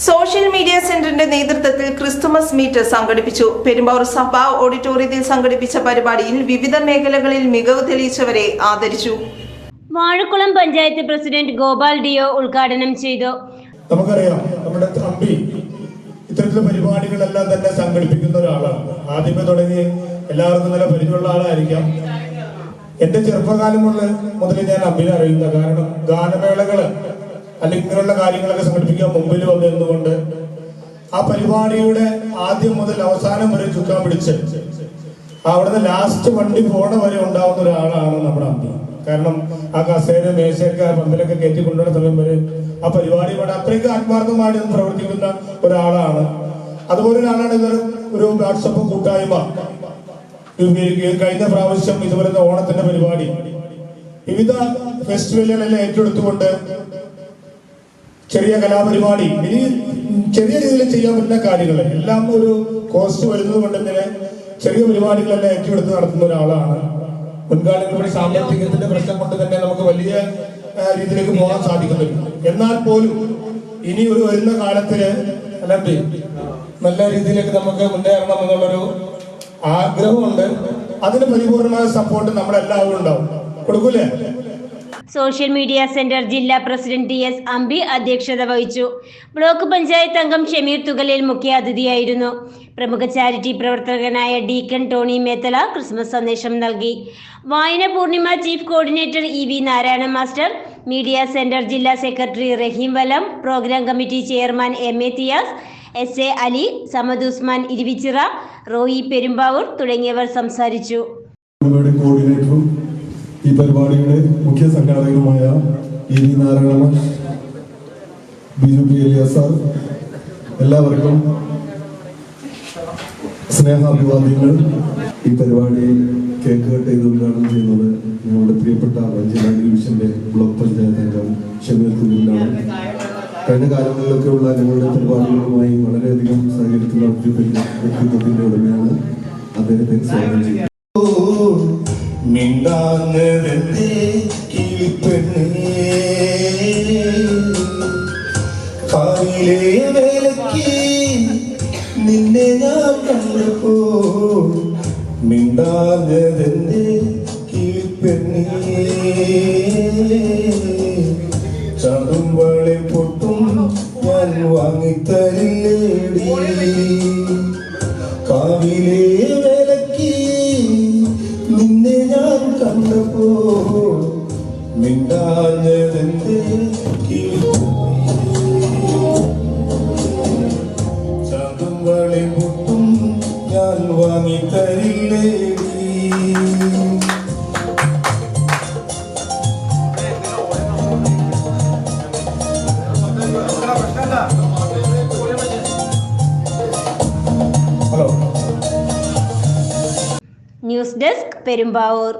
Social media സെന്ററിന്റെ നേതൃത്വത്തിൽ Christmas meet സംഘടിപ്പിച്ചു. പെരുമ്പാവൂർ സഭ ഓഡിറ്റോറിയത്തിൽ സംഘടിപ്പിച്ച പരിപാടിയിൽ വിവിധ മേഖലകളിൽ മികവ് തെളിയിച്ചവരെ ആദരിച്ചു. വാഴക്കുളം പഞ്ചായത്ത് പ്രസിഡന്റ് ഗോപാൽ ഡിയോ ഉദ്ഘാടനം ചെയ്തു. നമുക്കറിയാം നമ്മുടെ തമ്പി ഇത്തരത്തിലുള്ള പരിപാടികളെല്ലാം തന്നെ സംഘടിപ്പിക്കുന്ന ഒരാളാണ്. ആദ്യമേ തുടങ്ങി എല്ലാവർക്കും നല്ല പരിചയമുള്ള ആളായിരിക്കാം. എന്റെ ചെറുപ്പകാലം മുതൽ മുതൽ ഞാൻ അമ്പിനെ അറിയുന്ന കാരണം ഗാനമേളകൾ അല്ലെങ്കിൽ ഇങ്ങനെയുള്ള കാര്യങ്ങളൊക്കെ സംഘടിപ്പിക്കാൻ മുമ്പിൽ വന്നിരുന്നുകൊണ്ട് ആ പരിപാടിയുടെ ആദ്യം മുതൽ അവസാനം വരെ ചുക്കാൻ പിടിച്ച് അവിടുന്ന് ലാസ്റ്റ് വണ്ടി പോണ വരെ ഉണ്ടാവുന്ന ഒരാളാണ് നമ്മുടെ അമ്മ. കാരണം ആ കസേര മേശയൊക്കെ പന്തലൊക്കെ കയറ്റി കൊണ്ടുവരുന്ന സമയം വരെ ആ പരിപാടിയോട് അത്രയ്ക്ക് ആത്മാർത്ഥമായിട്ട് പ്രവർത്തിക്കുന്ന ഒരാളാണ്. അതുപോലെ ഒരാളാണ് ഇതൊരു ഒരു വാട്സപ്പ് കൂട്ടായ്മ. കഴിഞ്ഞ പ്രാവശ്യം ഇതുപോലെ ഓണത്തിന്റെ പരിപാടി. വിവിധ ഫെസ്റ്റിവലുകളെല്ലാം ഏറ്റെടുത്തുകൊണ്ട് ചെറിയ കലാപരിപാടി. ഇനി ചെറിയ രീതിയിൽ ചെയ്യാൻ പറ്റുന്ന കാര്യങ്ങൾ. എല്ലാം ഒരു കോസ്റ്റ് വരുന്നത് കൊണ്ട് തന്നെ ചെറിയ പരിപാടികളെല്ലാം ഏറ്റെടുത്ത് നടത്തുന്ന ഒരാളാണ്. മുൻകാലങ്ങളിൽ സാമ്പത്തികത്തിന്റെ പ്രശ്നം കൊണ്ട് തന്നെ നമുക്ക് വലിയ രീതിയിലേക്ക് പോകാൻ സാധിക്കുന്നില്ല എന്നാൽ പോലും ഇനി ഒരു വരുന്ന കാലത്തിൽ അല്ലേ നല്ല രീതിയിലേക്ക് നമുക്ക് മുന്നേറണം എന്നുള്ളൊരു ആഗ്രഹമുണ്ട്. അതിന് പരിപൂർണമായ സപ്പോർട്ട് നമ്മളെല്ലാവരും ഉണ്ടാവും. കൊടുക്കൂലേ? സോഷ്യൽ മീഡിയ സെന്റർ ജില്ലാ പ്രസിഡന്റ് ടി എസ് അമ്പി അധ്യക്ഷത വഹിച്ചു. ബ്ലോക്ക് പഞ്ചായത്ത് അംഗം ഷമീർ തുകലിൽ മുഖ്യാതിഥിയായിരുന്നു പ്രമുഖ ചാരിറ്റി പ്രവർത്തകനായ ഡീക്കൺ ടോണി മേത്തല ക്രിസ്മസ് സന്ദേശം നൽകി. വായന Purnima chief coordinator E V Narayana master media centre ജില്ലാ secretary Raheem Valam programme committee chairman M A Thiyas S A Ali Samad Usman Iruvichira Roy Perumbavoor തുടങ്ങിയവർ സംസാരിച്ചു. ഈ പരിപാടിയുടെ മുഖ്യ സംഘാടകരുമായ E V Narayana Biju P Eliya sir എല്ലാവർക്കും സ്നേഹാഭിവാദ്യങ്ങൾ. ഈ പരിപാടി കേക്ക് കട്ട് ചെയ്ത് ഉദ്ഘാടനം ചെയ്യുന്നത് ഞങ്ങളുടെ പ്രിയപ്പെട്ട വഞ്ചന ഡിവിഷന്റെ ബ്ലോക്ക് പഞ്ചായത്ത് അംഗം ഷമീർ കുഞ്ഞിലാണ്. കഴിഞ്ഞ കാലങ്ങളിലൊക്കെയുള്ള ഞങ്ങളുടെ പരിപാടികളുമായി വളരെയധികം സഹകരിക്കുന്ന വ്യക്തിത്വത്തിന്റെ ഉടമയാണ് അദ്ദേഹത്തെ സ്വാഗതം ചെയ്യുന്നത്. മിണ്ടാഞ്ഞതെന്തേ കിളിപ്പെണ്ണേ കാവിലെ വേലയ്ക്ക് നിന്നെ ഞാൻ കണ്ടപ്പോ മിണ്ടാഞ്ഞതെന്തേ കിളിപ്പെണ്ണേ ചതുമ്പളെ പൊട്ടും ഞാൻ വാങ്ങിത്തരില്ലേടി. കാവിലെ കണ്ടപ്പോ മിണ്ടാഞ്ഞതെന്തേ ചതുമ്പളെ പൊട്ടും ഞാൻ വാങ്ങി ഹലോ ന്യൂസ് ഡെസ്ക് പെരുമ്പാവൂർ